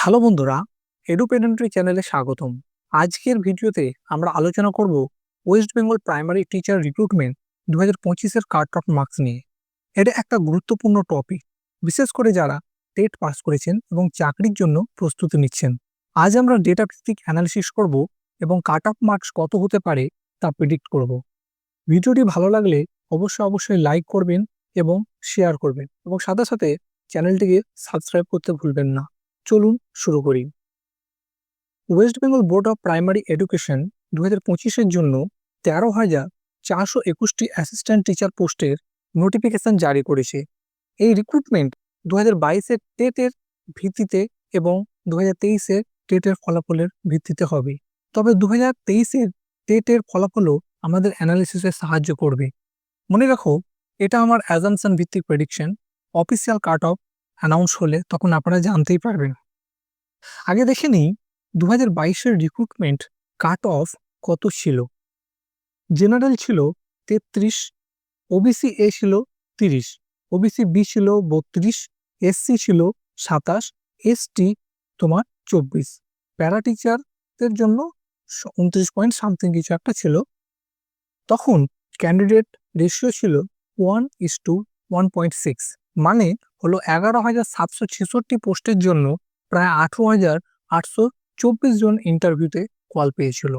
Hello বন্ধুরা এডুপেডেন্ট্রি চ্যানেলে স্বাগতম। আজকের ভিডিওতে আমরা আলোচনা করব West Bengal primary teacher recruitment দু হাজার পঁচিশের কাট অফ মার্কস নিয়ে। এটা একটা গুরুত্বপূর্ণ টপিক বিশেষ করে যারা টেট পাস করেছেন এবং চাকরির জন্য প্রস্তুতি নিচ্ছেন। আজ আমরা ডেটা ভিত্তিক অ্যানালিসিস করব এবং কাট অফ মার্কস কত হতে পারে তা প্রেডিক্ট করব। ভিডিওটি ভালো লাগলে অবশ্যই অবশ্যই লাইক করবেন এবং শেয়ার করবেন এবং সাথে সাথে চ্যানেলটিকে সাবস্ক্রাইব করতে ভুলবেন না। চলুন শুরু করি। West Bengal board of primary education দু হাজার পঁচিশের জন্য তেরো হাজার চারশো একুশটি অ্যাসিস্ট্যান্ট টিচার পোস্টের নোটিফিকেশন জারি করেছে। এই রিক্রুটমেন্ট দু হাজার বাইশের টেটের ভিত্তিতে এবং দু হাজার তেইশের টেটের ফলাফলের ভিত্তিতে হবে। তবে দু হাজার তেইশের টেটের ফলাফলও আমাদের অ্যানালিসিসে সাহায্য করবে। মনে রাখো, এটা আমার অ্যাজামশন ভিত্তিক prediction official cut off announce হলে তখন আপনারা জানতেই পারবেন। আগে দেখে নিই দু হাজার বাইশের রিক্রুটমেন্ট কাট অফ কত ছিল? জেনারেল ছিল তেত্রিশ ওবিসি এ ছিল তিরিশ ওবিসি বি ছিল বত্রিশ এসসি ছিল সাতাশ এসটি তোমার চব্বিশ। প্যারা টিচারদের জন্য উনত্রিশ পয়েন্ট সামথিং কিছু একটা ছিল। তখন ক্যান্ডিডেট রেশিও ছিল one is to one point six মানে হলো এগারো হাজার সাতশো ছেষট্টি পোস্টের জন্য প্রায় আঠেরো হাজার আটশো চব্বিশ জন ইন্টারভিউতে কল পেয়েছিল।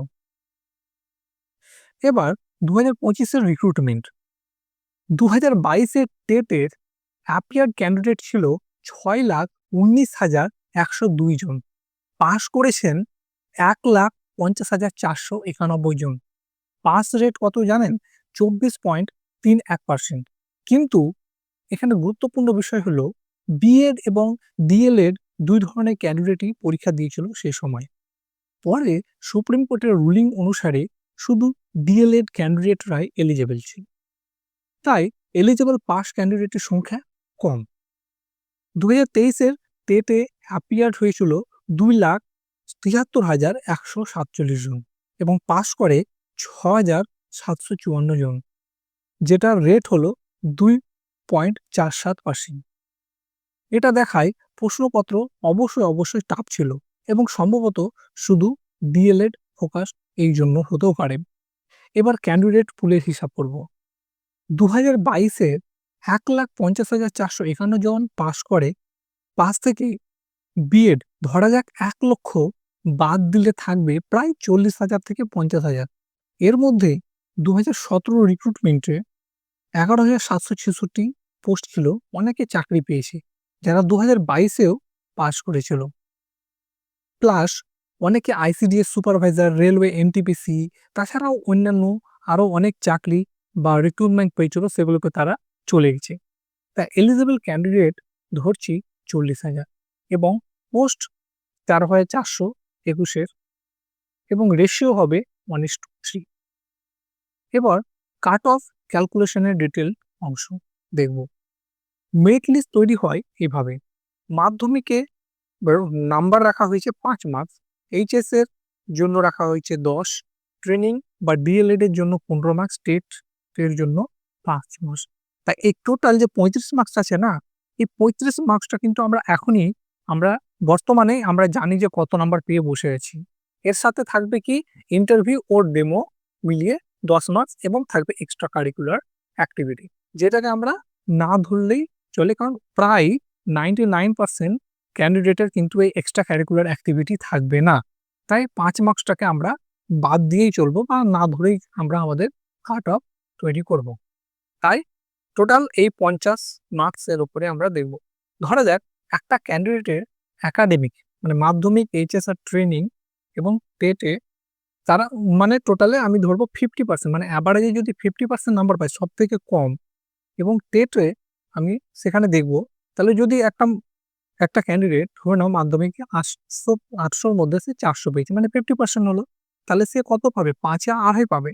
এবার দু হাজার পঁচিশের রিক্রুটমেন্ট দু হাজার বাইশের টেটের অ্যাপিয়ার ক্যান্ডিডেট ছিল ছয় লাখ উনিশ হাজার একশো দুই জন। পাস করেছেন এক লাখ পঞ্চাশ হাজার চারশো একানব্বই জন। পাস রেট কত জানেন? চব্বিশ পয়েন্ট তিন এক পার্সেন্ট কিন্তু এখানে গুরুত্বপূর্ণ বিষয় হলো বিএড এবং ডিএলএড দুই ধরনের ক্যান্ডিডেটই পরীক্ষা দিয়েছিল সে সময়। পরে সুপ্রিম কোর্টের রুলিং অনুসারে শুধু ডিএলএড ক্যান্ডিডেটরাই এলিজেবল ছিল। তাই এলিজেবল পাস ক্যান্ডিডেটের সংখ্যা কম। দু হাজার তেইশের টেটে অ্যাপিয়ার্ড হয়েছিল দুই লাখ তিয়াত্তর হাজার একশো সাতচল্লিশ জন এবং পাস করে ছ হাজার সাতশো চুয়ান্ন জন। যেটার রেট হলো দুই পয়েন্ট চার সাত পার্সেন্ট এটা দেখায় প্রশ্নপত্র অবশ্যই অবশ্যই টাফ ছিল এবং সম্ভবত শুধু ডিএলএড ফোকাস এই জন্য হতেও পারে। এবার ক্যান্ডিডেট পুলের হিসাব করব। দু হাজার বাইশের এক লাখ পঞ্চাশ হাজার চারশো একান্ন জন পাস করে। পাস থেকে বিএড ধরা যাক এক লক্ষ বাদ দিলে থাকবে প্রায় চল্লিশ হাজার থেকে পঞ্চাশ হাজার। এর মধ্যে দু হাজার সতেরো রিক্রুটমেন্টে এগারো হাজার সাতশো ছেষট্টি পোস্ট ছিল, অনেকে চাকরি পেয়েছে, যারা দু হাজার বাইশেও পাস করেছিল। প্লাস অনেকে আইসিডিএস সুপারভাইজার, রেলওয়ে এনটিপিসি তাছাড়াও অন্যান্য আরও অনেক চাকরি বা রিক্রুটমেন্ট পেয়েছিল, সেগুলোকে তারা চলে গেছে। তা এলিজিবল ক্যান্ডিডেট ধরছি চল্লিশ হাজার এবং পোস্ট তেরো হয় চারশো একুশের এবং রেশিও হবে ওয়ান টু থ্রি এবার কাট অফ ক্যালকুলেশনের ডিটেল অংশ। দেখব। মেরিট লিস্ট তৈরি হয় এভাবে। মাধ্যমিকে নাম্বার রাখা হয়েছে পাঁচ মার্কস এইচএস এর জন্য রাখা হয়েছে দশ। ট্রেনিং বা ডিএলএড এর জন্য পনেরো মার্কস স্টেট এর জন্য পাঁচ মার্কস তাই এই টোটাল যে পঁয়ত্রিশ মার্কস আছে না, এই পঁয়ত্রিশ মার্কসটা কিন্তু আমরা এখনই, আমরা বর্তমানে আমরা জানি যে কত নাম্বার পেয়ে বসে আছি। এর সাথে থাকবে কি ইন্টারভিউ ওর ডেমো মিলিয়ে দশ মার্কস এবং থাকবে এক্সট্রা কারিকুলার অ্যাক্টিভিটি যেটাকে আমরা না ধরলেই চলে, কারণ প্রায় নাইনটি নাইন পার্সেন্ট ক্যান্ডিডেটের কিন্তু এই এক্সট্রা ক্যারিকুলার অ্যাক্টিভিটি থাকবে না তাই পাঁচ মার্কসটাকে আমরা বাদ দিয়েই চলবো বা না ধরেই আমরা আমাদের কাট অফ তৈরি করব। তাই টোটাল এই পঞ্চাশ মার্কসের উপরে আমরা দেখব ধরা যাক, একটা ক্যান্ডিডেটের একাডেমিক মানে মাধ্যমিক এইচএস আর ট্রেনিং এবং টেটে তারা মানে টোটালে আমি ধরবো ফিফটি পার্সেন্ট মানে অ্যাভারেজে যদি ফিফটি পার্সেন্ট নাম্বার পাই সব থেকে কম এবং টেটে আমি সেখানে দেখব। তাহলে যদি একটা একটা ক্যান্ডিডেট ধরে নাও মাধ্যমিকে আটশো, আটশোর মধ্যে সে চারশো পেয়েছে মানে ফিফটি পার্সেন্ট হলো, তাহলে সে কত পাবে? পাঁচে আড়াই পাবে।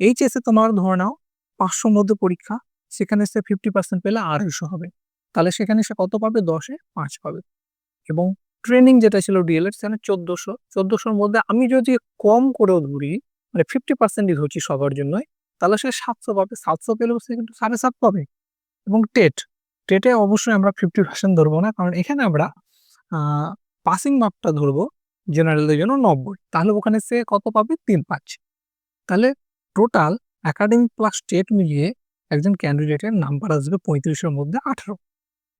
এইচএসে তোমার ধরে নাও পাঁচশোর মধ্যে পরীক্ষা, সেখানে সে ফিফটি পার্সেন্ট পেলে আড়াইশো হবে। তাহলে সেখানে সে কত পাবে? দশে পাঁচ পাবে। এবং ট্রেনিং যেটা ছিল ডিএলএড সেখানে চোদ্দোশো, চোদ্দোশোর মধ্যে আমি যদি কম করেও ধরি মানে ফিফটি পার্সেন্টই ধরছি সবার জন্যই তাহলে সে সাতশো পাবে। সাতশো পেলেও সে কিন্তু সাড়ে সাত পাবে। এবং টেট, টেটে অবশ্যই আমরা ফিফটি পার্সেন্ট ধরবো না। কারণ এখানে আমরা পাসিং মার্কটা ধরবো জেনারেলদের জন্য নব্বই। তাহলে ওখানে সে কত পাবে? তিন পাচ্ছে তাহলে টোটাল একাডেমিক প্লাস স্টেট মিলিয়ে একজন ক্যান্ডিডেটের নাম্বার আসবে পঁয়ত্রিশের মধ্যে আঠারো।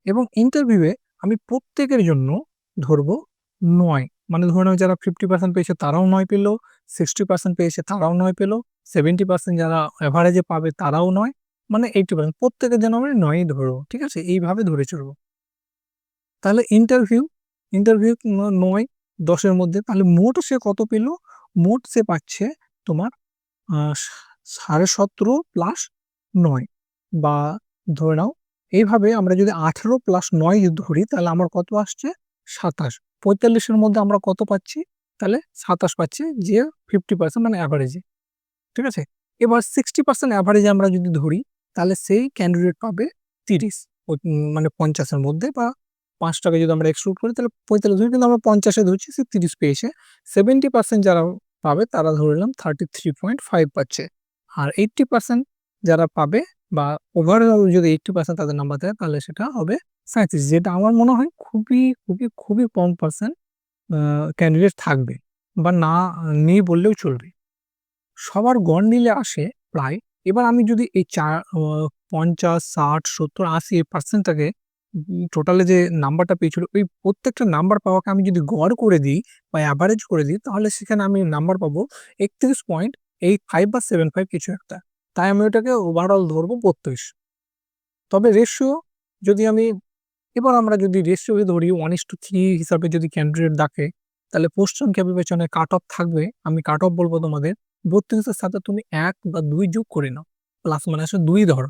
এবং ইন্টারভিউয়ে আমি প্রত্যেকের জন্য ধরবো নয়। মানে ধরে নাও যারা ফিফটি পার্সেন্ট পেয়েছে তারাও নয় পেল। সিক্সটি পার্সেন্ট পেয়েছে তারাও নয় পেল সেভেন্টি পার্সেন্ট যারা অ্যাভারেজে পাবে তারাও নয় মানে এইটি পার্সেন্ট প্রত্যেকের জন্য আমি নয়ই ধরবো ঠিক আছে? এইভাবে ধরে চলবো। তাহলে ইন্টারভিউ ইন্টারভিউ নয় দশের মধ্যে তাহলে মোট সে কত পেল? মোট সে পাচ্ছে তোমার সাড়ে সতেরো প্লাস নয়। বা ধরে নাও এইভাবে আমরা যদি আঠেরো প্লাস নয় ধরি তাহলে আমার কত আসছে? সাতাশ। পঁয়তাল্লিশের মধ্যে আমরা কত পাচ্ছি? তাহলে সাতাশ পাচ্ছি যে ফিফটি পার্সেন্ট মানে অ্যাভারেজে ঠিক আছে? এবার সিক্সটি পার্সেন্ট অ্যাভারেজে আমরা যদি ধরি, তাহলে সেই ক্যান্ডিডেট পাবে তিরিশ মানে পঞ্চাশের মধ্যে বা পাঁচ টাকা যদি আমরা এক্সক্লুড করি, তাহলে পঁয়তাল্লিশ ধরি, কিন্তু আমরা পঞ্চাশে ধরছি, সে তিরিশ পেয়েছে। সেভেন্টি পার্সেন্ট যারা পাবে, তারা ধরলাম থার্টি থ্রি পয়েন্ট ফাইভ পাচ্ছে। আর এইট্টি পার্সেন্ট যারা পাবে বা ওভারঅল যদি এইট্টি পার্সেন্ট তাদের নাম্বার দেয়, তাহলে সেটা হবে সাঁত্রিশ যেটা আমার মনে হয় খুবই খুবই খুবই কম পার্সেন্ট ক্যান্ডিডেট থাকবে বা না নেই বললেও চলবে। সবার গড় নিলে আসে প্রায়। এবার আমি যদি এই চার পঞ্চাশ, ষাট, সত্তর, আশি এই পার্সেন্টটাকে টোটালে যে নাম্বারটা পেয়েছিল, ওই প্রত্যেকটা নাম্বার পাওয়াকে আমি যদি গড় করে দিই বা অ্যাভারেজ করে দিই, তাহলে সেখানে আমি নাম্বার পাবো একত্রিশ পয়েন্ট এইট ফাইভ বা সেভেন ফাইভ কিছু একটা। তাই আমি ওটাকে ওভারঅল ধরবো বত্রিশ। তবে রেশিও যদি আমি এবার আমরা যদি রেশিও ধরি ওয়ান ইস টু থ্রি হিসাবে যদি ক্যান্ডিডেট ডাকে, তাহলে সংখ্যা বিবেচনায় কাট অফ থাকবে। আমি কাট অফ বলব তোমাদের বত্রিশের সাথে তুমি এক বা দুই যোগ করে নাও প্লাস আসলে দুই ধরো।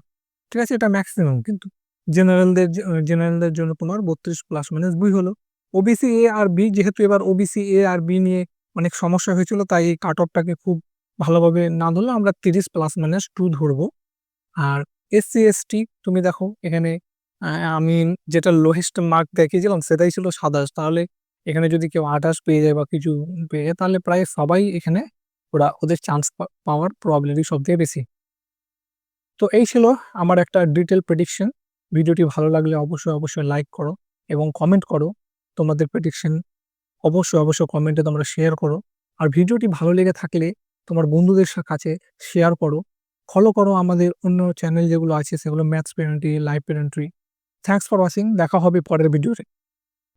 ঠিক আছে? এটা ম্যাক্সিমাম কিন্তু। জেনারেলদের জেনারেলদের জন্য তোমার বত্রিশ প্লাস মাইনাস দুই হলো। ওবিসি এ আর বি যেহেতু এবার ওবিসি এ আর বি নিয়ে অনেক সমস্যা হয়েছিল, তাই এই কাট অফটাকে খুব ভালোভাবে না ধরলে আমরা তিরিশ প্লাস মাইনাস টু ধরবো। আর এসসি এসটি তুমি দেখো, এখানে আমি যেটা লোহেস্ট মার্ক দেখিয়েছিলাম সেটাই ছিল সাতাশ। তাহলে এখানে যদি কেউ আঠাশ পেয়ে যায় বা কিছু পেয়ে যায়, তাহলে প্রায় সবাই এখানে ওরা ওদের চান্স পাওয়ার প্রবলেমই সব থেকে বেশি। তো এই ছিল আমার একটা ডিটেল প্রেডিকশন ভিডিওটি ভালো লাগলে অবশ্যই অবশ্যই লাইক করো এবং কমেন্ট করো। তোমাদের প্রেডিকশন অবশ্যই অবশ্যই কমেন্টে তোমরা শেয়ার করো। আর ভিডিওটি ভালো লেগে থাকলে তোমার বন্ধুদের সা- কাছে শেয়ার করো। ফলো করো আমাদের অন্য চ্যানেল যেগুলো আছে, সেগুলো ম্যাথস পেরেন্ট্রি লাইভ পেরেন্ট্রি থ্যাংকস ফর ওয়াচিং দেখা হবে পরের ভিডিওতে